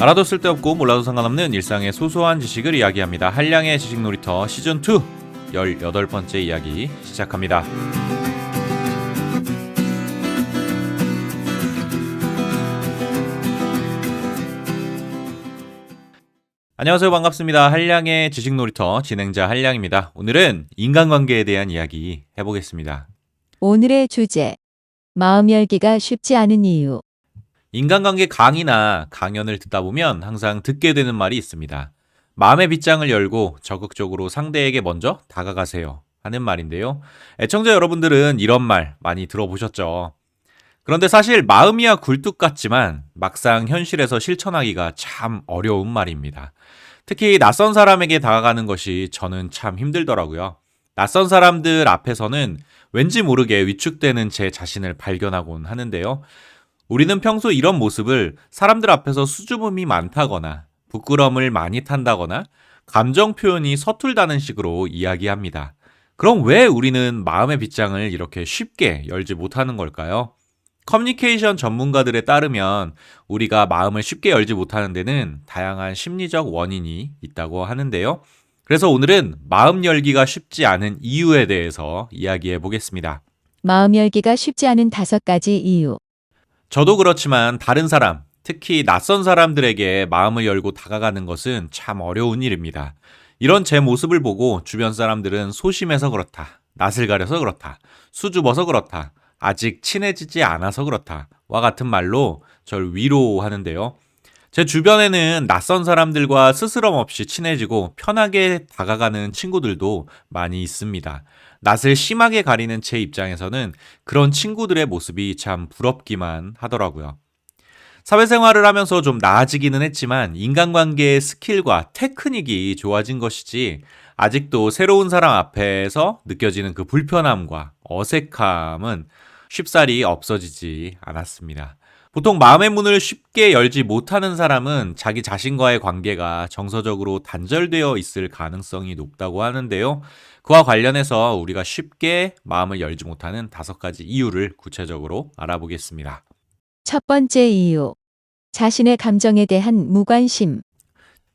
알아도 쓸데없고 몰라도 상관없는 일상의 소소한 지식을 이야기합니다. 한량의 지식 놀이터 시즌 2 18번째 이야기 시작합니다. 안녕하세요. 반갑습니다. 한량의 지식 놀이터 진행자 한량입니다. 오늘은 인간관계에 대한 이야기 해보겠습니다. 오늘의 주제. 마음 열기가 쉽지 않은 이유. 인간관계 강의나 강연을 듣다 보면 항상 듣게 되는 말이 있습니다. 마음의 빗장을 열고 적극적으로 상대에게 먼저 다가가세요. 하는 말인데요. 애청자 여러분들은 이런 말 많이 들어보셨죠? 그런데 사실 마음이야 굴뚝 같지만 막상 현실에서 실천하기가 참 어려운 말입니다. 특히 낯선 사람에게 다가가는 것이 저는 참 힘들더라고요. 낯선 사람들 앞에서는 왠지 모르게 위축되는 제 자신을 발견하곤 하는데요. 우리는 평소 이런 모습을 사람들 앞에서 수줍음이 많다거나 부끄러움을 많이 탄다거나 감정 표현이 서툴다는 식으로 이야기합니다. 그럼 왜 우리는 마음의 빗장을 이렇게 쉽게 열지 못하는 걸까요? 커뮤니케이션 전문가들에 따르면 우리가 마음을 쉽게 열지 못하는 데는 다양한 심리적 원인이 있다고 하는데요. 그래서 오늘은 마음 열기가 쉽지 않은 이유에 대해서 이야기해 보겠습니다. 마음 열기가 쉽지 않은 다섯 가지 이유. 저도 그렇지만 다른 사람, 특히 낯선 사람들에게 마음을 열고 다가가는 것은 참 어려운 일입니다. 이런 제 모습을 보고 주변 사람들은 소심해서 그렇다, 낯을 가려서 그렇다, 수줍어서 그렇다, 아직 친해지지 않아서 그렇다, 와 같은 말로 절 위로하는데요. 제 주변에는 낯선 사람들과 스스럼 없이 친해지고 편하게 다가가는 친구들도 많이 있습니다. 낯을 심하게 가리는 제 입장에서는 그런 친구들의 모습이 참 부럽기만 하더라고요. 사회생활을 하면서 좀 나아지기는 했지만 인간관계의 스킬과 테크닉이 좋아진 것이지 아직도 새로운 사람 앞에서 느껴지는 그 불편함과 어색함은 쉽사리 없어지지 않았습니다. 보통 마음의 문을 쉽게 열지 못하는 사람은 자기 자신과의 관계가 정서적으로 단절되어 있을 가능성이 높다고 하는데요. 그와 관련해서 우리가 쉽게 마음을 열지 못하는 다섯 가지 이유를 구체적으로 알아보겠습니다. 첫 번째 이유. 자신의 감정에 대한 무관심.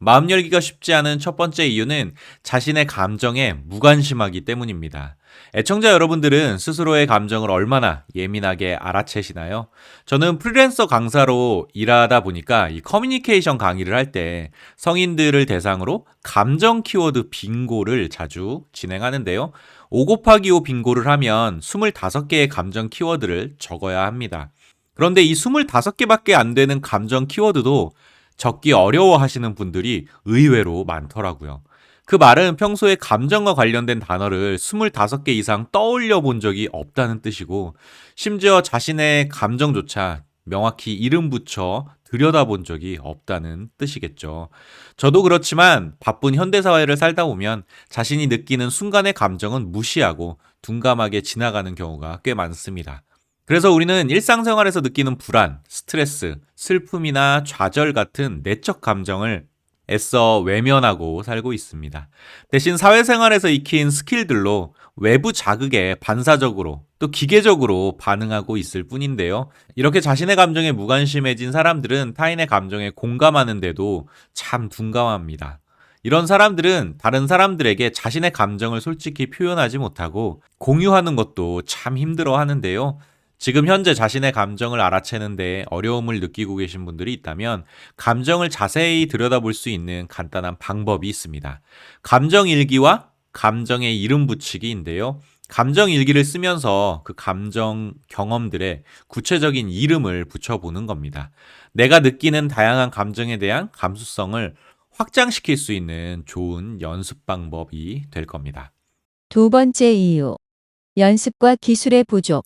마음 열기가 쉽지 않은 첫 번째 이유는 자신의 감정에 무관심하기 때문입니다. 애청자 여러분들은 스스로의 감정을 얼마나 예민하게 알아채시나요? 저는 프리랜서 강사로 일하다 보니까 이 커뮤니케이션 강의를 할 때 성인들을 대상으로 감정 키워드 빙고를 자주 진행하는데요. 5 곱하기 5 빙고를 하면 25개의 감정 키워드를 적어야 합니다. 그런데 이 25개밖에 안 되는 감정 키워드도 적기 어려워 하시는 분들이 의외로 많더라고요. 그 말은 평소에 감정과 관련된 단어를 25개 이상 떠올려 본 적이 없다는 뜻이고, 심지어 자신의 감정조차 명확히 이름 붙여 들여다본 적이 없다는 뜻이겠죠. 저도 그렇지만 바쁜 현대사회를 살다 보면 자신이 느끼는 순간의 감정은 무시하고 둔감하게 지나가는 경우가 꽤 많습니다. 그래서 우리는 일상생활에서 느끼는 불안, 스트레스, 슬픔이나 좌절 같은 내적 감정을 애써 외면하고 살고 있습니다. 대신 사회생활에서 익힌 스킬들로 외부 자극에 반사적으로 또 기계적으로 반응하고 있을 뿐인데요. 이렇게 자신의 감정에 무관심해진 사람들은 타인의 감정에 공감하는데도 참 둔감합니다. 이런 사람들은 다른 사람들에게 자신의 감정을 솔직히 표현하지 못하고 공유하는 것도 참 힘들어 하는데요. 지금 현재 자신의 감정을 알아채는 데 어려움을 느끼고 계신 분들이 있다면 감정을 자세히 들여다볼 수 있는 간단한 방법이 있습니다. 감정 일기와 감정의 이름 붙이기인데요. 감정 일기를 쓰면서 그 감정 경험들의 구체적인 이름을 붙여보는 겁니다. 내가 느끼는 다양한 감정에 대한 감수성을 확장시킬 수 있는 좋은 연습 방법이 될 겁니다. 두 번째 이유. 연습과 기술의 부족.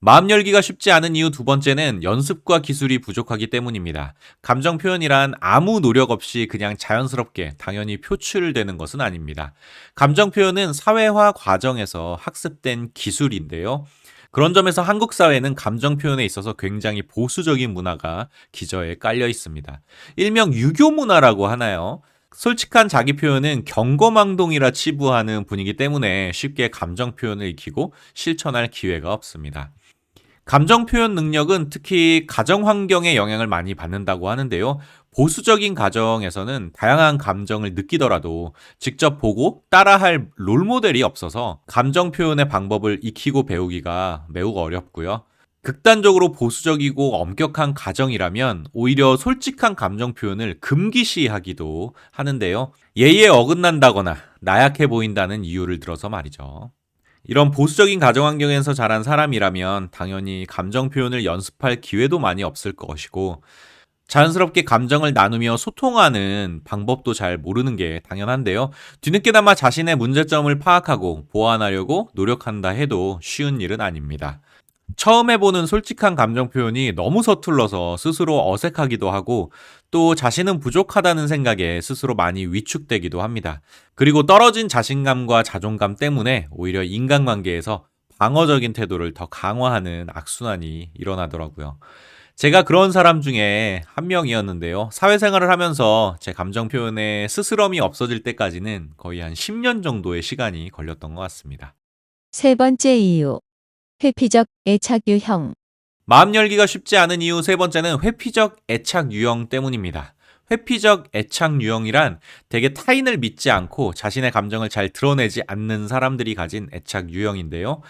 마음 열기가 쉽지 않은 이유 두 번째는 연습과 기술이 부족하기 때문입니다. 감정 표현이란 아무 노력 없이 그냥 자연스럽게 당연히 표출되는 것은 아닙니다. 감정 표현은 사회화 과정에서 학습된 기술인데요. 그런 점에서 한국 사회는 감정 표현에 있어서 굉장히 보수적인 문화가 기저에 깔려 있습니다. 일명 유교 문화라고 하나요? 솔직한 자기 표현은 경거망동이라 치부하는 분위기 때문에 쉽게 감정 표현을 익히고 실천할 기회가 없습니다. 감정 표현 능력은 특히 가정 환경의 영향을 많이 받는다고 하는데요. 보수적인 가정에서는 다양한 감정을 느끼더라도 직접 보고 따라할 롤모델이 없어서 감정 표현의 방법을 익히고 배우기가 매우 어렵고요. 극단적으로 보수적이고 엄격한 가정이라면 오히려 솔직한 감정 표현을 금기시하기도 하는데요. 예의에 어긋난다거나 나약해 보인다는 이유를 들어서 말이죠. 이런 보수적인 가정 환경에서 자란 사람이라면 당연히 감정 표현을 연습할 기회도 많이 없을 것이고 자연스럽게 감정을 나누며 소통하는 방법도 잘 모르는 게 당연한데요. 뒤늦게나마 자신의 문제점을 파악하고 보완하려고 노력한다 해도 쉬운 일은 아닙니다. 처음 해보는 솔직한 감정 표현이 너무 서툴러서 스스로 어색하기도 하고 또 자신은 부족하다는 생각에 스스로 많이 위축되기도 합니다. 그리고 떨어진 자신감과 자존감 때문에 오히려 인간관계에서 방어적인 태도를 더 강화하는 악순환이 일어나더라고요. 제가 그런 사람 중에 한 명이었는데요. 사회생활을 하면서 제 감정 표현에 스스럼이 없어질 때까지는 거의 한 10년 정도의 시간이 걸렸던 것 같습니다. 세 번째 이유. 회피적 애착 유형. 마음 열기가 쉽지 않은 이유 세 번째는 회피적 애착 유형 때문입니다. 회피적 애착 유형이란 대개 타인을 믿지 않고 자신의 감정을 잘 드러내지 않는 사람들이 가진 애착 유형인데요.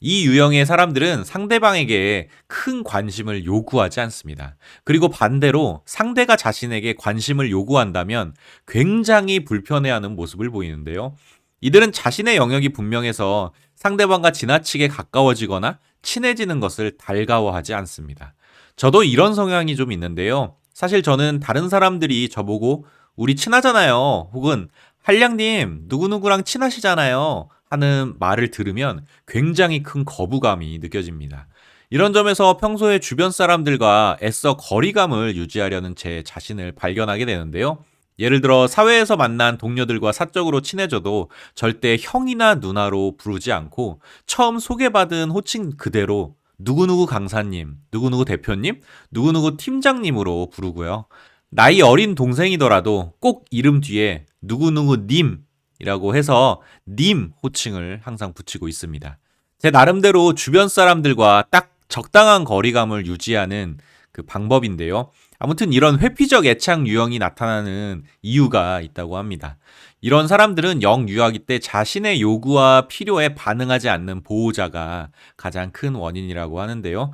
이 유형의 사람들은 상대방에게 큰 관심을 요구하지 않습니다. 그리고 반대로 상대가 자신에게 관심을 요구한다면 굉장히 불편해하는 모습을 보이는데요. 이들은 자신의 영역이 분명해서 상대방과 지나치게 가까워지거나 친해지는 것을 달가워하지 않습니다. 저도 이런 성향이 좀 있는데요. 사실 저는 다른 사람들이 저보고 우리 친하잖아요. 혹은 한량님 누구누구랑 친하시잖아요. 하는 말을 들으면 굉장히 큰 거부감이 느껴집니다. 이런 점에서 평소에 주변 사람들과 애써 거리감을 유지하려는 제 자신을 발견하게 되는데요. 예를 들어 사회에서 만난 동료들과 사적으로 친해져도 절대 형이나 누나로 부르지 않고 처음 소개받은 호칭 그대로 누구누구 강사님, 누구누구 대표님, 누구누구 팀장님으로 부르고요. 나이 어린 동생이더라도 꼭 이름 뒤에 누구누구 님이라고 해서 님 호칭을 항상 붙이고 있습니다. 제 나름대로 주변 사람들과 딱 적당한 거리감을 유지하는 그 방법인데요. 아무튼 이런 회피적 애착 유형이 나타나는 이유가 있다고 합니다. 이런 사람들은 영 유아기 때 자신의 요구와 필요에 반응하지 않는 보호자가 가장 큰 원인이라고 하는데요.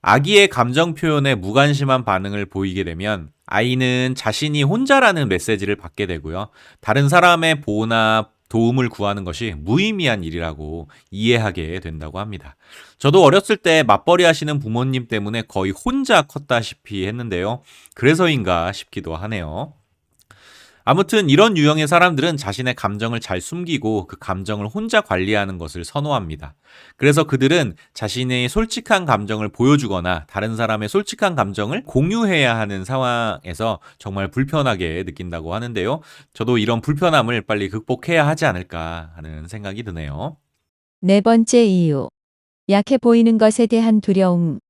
아기의 감정 표현에 무관심한 반응을 보이게 되면 아이는 자신이 혼자라는 메시지를 받게 되고요. 다른 사람의 보호나 도움을 구하는 것이 무의미한 일이라고 이해하게 된다고 합니다. 저도 어렸을 때 맞벌이 하시는 부모님 때문에 거의 혼자 컸다시피 했는데요. 그래서인가 싶기도 하네요. 아무튼 이런 유형의 사람들은 자신의 감정을 잘 숨기고 그 감정을 혼자 관리하는 것을 선호합니다. 그래서 그들은 자신의 솔직한 감정을 보여주거나 다른 사람의 솔직한 감정을 공유해야 하는 상황에서 정말 불편하게 느낀다고 하는데요. 저도 이런 불편함을 빨리 극복해야 하지 않을까 하는 생각이 드네요. 네 번째 이유. 약해 보이는 것에 대한 두려움.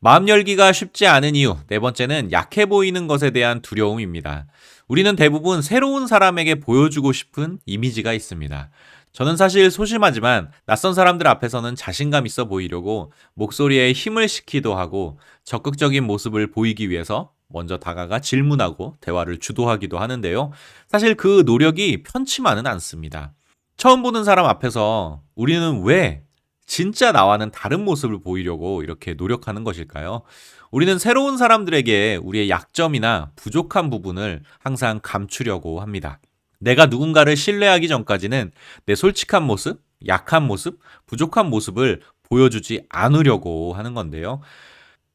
마음 열기가 쉽지 않은 이유. 네 번째는 약해 보이는 것에 대한 두려움입니다. 우리는 대부분 새로운 사람에게 보여주고 싶은 이미지가 있습니다. 저는 사실 소심하지만 낯선 사람들 앞에서는 자신감 있어 보이려고 목소리에 힘을 식히도 하고 적극적인 모습을 보이기 위해서 먼저 다가가 질문하고 대화를 주도하기도 하는데요. 사실 그 노력이 편치만은 않습니다. 처음 보는 사람 앞에서 우리는 왜 진짜 나와는 다른 모습을 보이려고 이렇게 노력하는 것일까요? 우리는 새로운 사람들에게 우리의 약점이나 부족한 부분을 항상 감추려고 합니다. 내가 누군가를 신뢰하기 전까지는 내 솔직한 모습, 약한 모습, 부족한 모습을 보여주지 않으려고 하는 건데요.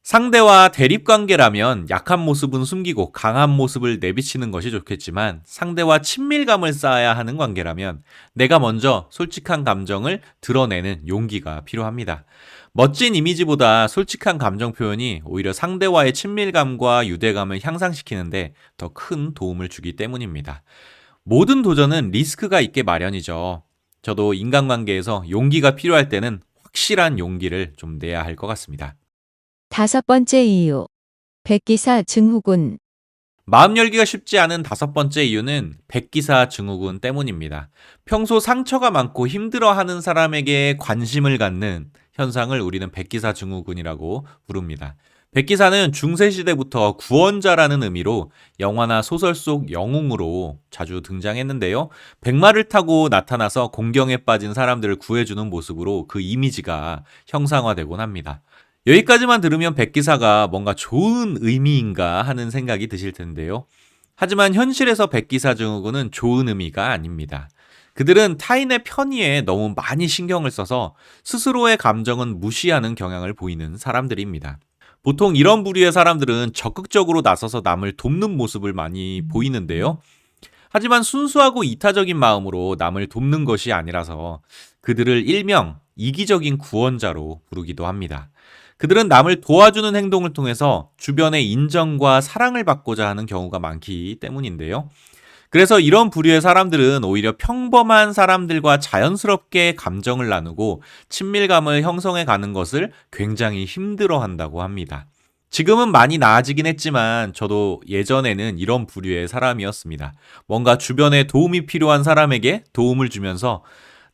상대와 대립 관계라면 약한 모습은 숨기고 강한 모습을 내비치는 것이 좋겠지만 상대와 친밀감을 쌓아야 하는 관계라면 내가 먼저 솔직한 감정을 드러내는 용기가 필요합니다. 멋진 이미지보다 솔직한 감정 표현이 오히려 상대와의 친밀감과 유대감을 향상시키는데 더 큰 도움을 주기 때문입니다. 모든 도전은 리스크가 있게 마련이죠. 저도 인간관계에서 용기가 필요할 때는 확실한 용기를 좀 내야 할 것 같습니다. 다섯 번째 이유. 백기사 증후군. 마음 열기가 쉽지 않은 다섯 번째 이유는 백기사 증후군 때문입니다. 평소 상처가 많고 힘들어하는 사람에게 관심을 갖는 현상을 우리는 백기사 증후군이라고 부릅니다. 백기사는 중세시대부터 구원자라는 의미로 영화나 소설 속 영웅으로 자주 등장했는데요. 백마를 타고 나타나서 공경에 빠진 사람들을 구해주는 모습으로 그 이미지가 형상화되곤 합니다. 여기까지만 들으면 백기사가 뭔가 좋은 의미인가 하는 생각이 드실 텐데요. 하지만 현실에서 백기사 증후군은 좋은 의미가 아닙니다. 그들은 타인의 편의에 너무 많이 신경을 써서 스스로의 감정은 무시하는 경향을 보이는 사람들입니다. 보통 이런 부류의 사람들은 적극적으로 나서서 남을 돕는 모습을 많이 보이는데요. 하지만 순수하고 이타적인 마음으로 남을 돕는 것이 아니라서 그들을 일명 이기적인 구원자로 부르기도 합니다. 그들은 남을 도와주는 행동을 통해서 주변의 인정과 사랑을 받고자 하는 경우가 많기 때문인데요. 그래서 이런 부류의 사람들은 오히려 평범한 사람들과 자연스럽게 감정을 나누고 친밀감을 형성해 가는 것을 굉장히 힘들어 한다고 합니다. 지금은 많이 나아지긴 했지만 저도 예전에는 이런 부류의 사람이었습니다. 뭔가 주변에 도움이 필요한 사람에게 도움을 주면서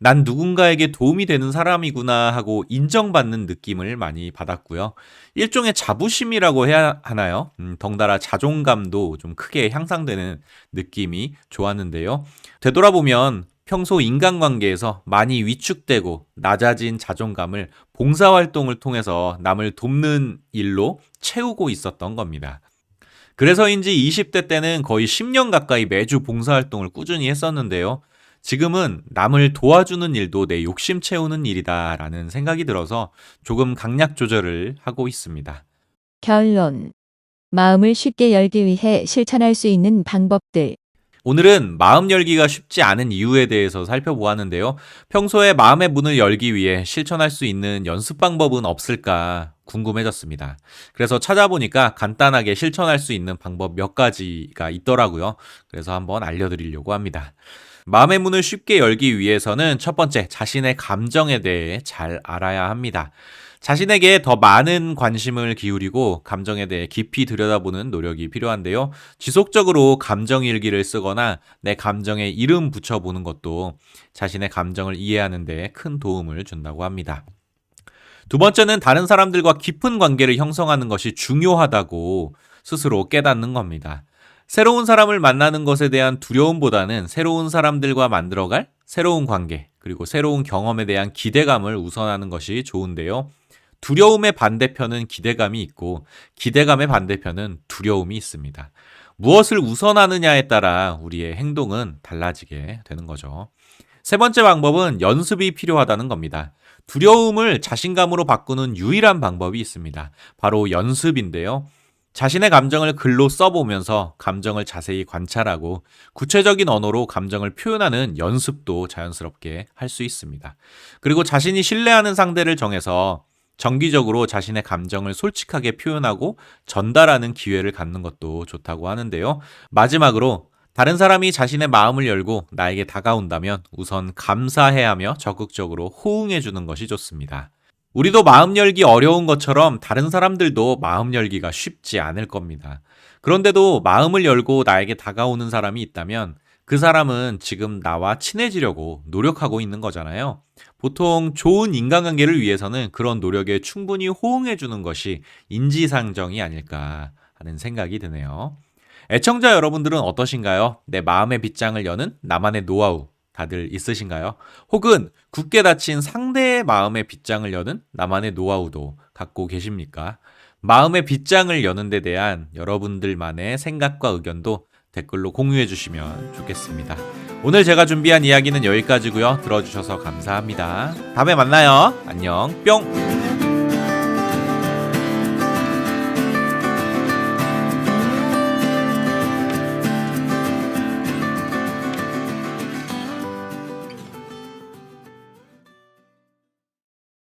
난 누군가에게 도움이 되는 사람이구나 하고 인정받는 느낌을 많이 받았고요. 일종의 자부심이라고 해야 하나요? 음, 덩달아 자존감도 좀 크게 향상되는 느낌이 좋았는데요. 되돌아보면 평소 인간관계에서 많이 위축되고 낮아진 자존감을 봉사활동을 통해서 남을 돕는 일로 채우고 있었던 겁니다. 그래서인지 20대 때는 거의 10년 가까이 매주 봉사활동을 꾸준히 했었는데요. 지금은 남을 도와주는 일도 내 욕심 채우는 일이다 라는 생각이 들어서 조금 강약 조절을 하고 있습니다. 결론. 마음을 쉽게 열기 위해 실천할 수 있는 방법들. 오늘은 마음 열기가 쉽지 않은 이유에 대해서 살펴보았는데요. 평소에 마음의 문을 열기 위해 실천할 수 있는 연습 방법은 없을까 궁금해졌습니다. 그래서 찾아보니까 간단하게 실천할 수 있는 방법 몇 가지가 있더라고요. 그래서 한번 알려드리려고 합니다. 마음의 문을 쉽게 열기 위해서는 첫 번째, 자신의 감정에 대해 잘 알아야 합니다. 자신에게 더 많은 관심을 기울이고 감정에 대해 깊이 들여다보는 노력이 필요한데요. 지속적으로 감정 일기를 쓰거나 내 감정에 이름 붙여보는 것도 자신의 감정을 이해하는 데 큰 도움을 준다고 합니다. 두 번째는 다른 사람들과 깊은 관계를 형성하는 것이 중요하다고 스스로 깨닫는 겁니다. 새로운 사람을 만나는 것에 대한 두려움보다는 새로운 사람들과 만들어갈 새로운 관계, 그리고 새로운 경험에 대한 기대감을 우선하는 것이 좋은데요. 두려움의 반대편은 기대감이 있고, 기대감의 반대편은 두려움이 있습니다. 무엇을 우선하느냐에 따라 우리의 행동은 달라지게 되는 거죠. 세 번째 방법은 연습이 필요하다는 겁니다. 두려움을 자신감으로 바꾸는 유일한 방법이 있습니다. 바로 연습인데요. 자신의 감정을 글로 써보면서 감정을 자세히 관찰하고 구체적인 언어로 감정을 표현하는 연습도 자연스럽게 할 수 있습니다. 그리고 자신이 신뢰하는 상대를 정해서 정기적으로 자신의 감정을 솔직하게 표현하고 전달하는 기회를 갖는 것도 좋다고 하는데요. 마지막으로 다른 사람이 자신의 마음을 열고 나에게 다가온다면 우선 감사해야 하며 적극적으로 호응해 주는 것이 좋습니다. 우리도 마음 열기 어려운 것처럼 다른 사람들도 마음 열기가 쉽지 않을 겁니다. 그런데도 마음을 열고 나에게 다가오는 사람이 있다면 그 사람은 지금 나와 친해지려고 노력하고 있는 거잖아요. 보통 좋은 인간관계를 위해서는 그런 노력에 충분히 호응해 주는 것이 인지상정이 아닐까 하는 생각이 드네요. 애청자 여러분들은 어떠신가요? 내 마음의 빗장을 여는 나만의 노하우 다들 있으신가요? 혹은 굳게 닫힌 상대의 마음의 빗장을 여는 나만의 노하우도 갖고 계십니까? 마음의 빗장을 여는 데 대한 여러분들만의 생각과 의견도 댓글로 공유해 주시면 좋겠습니다. 오늘 제가 준비한 이야기는 여기까지고요. 들어주셔서 감사합니다. 다음에 만나요. 안녕. 뿅.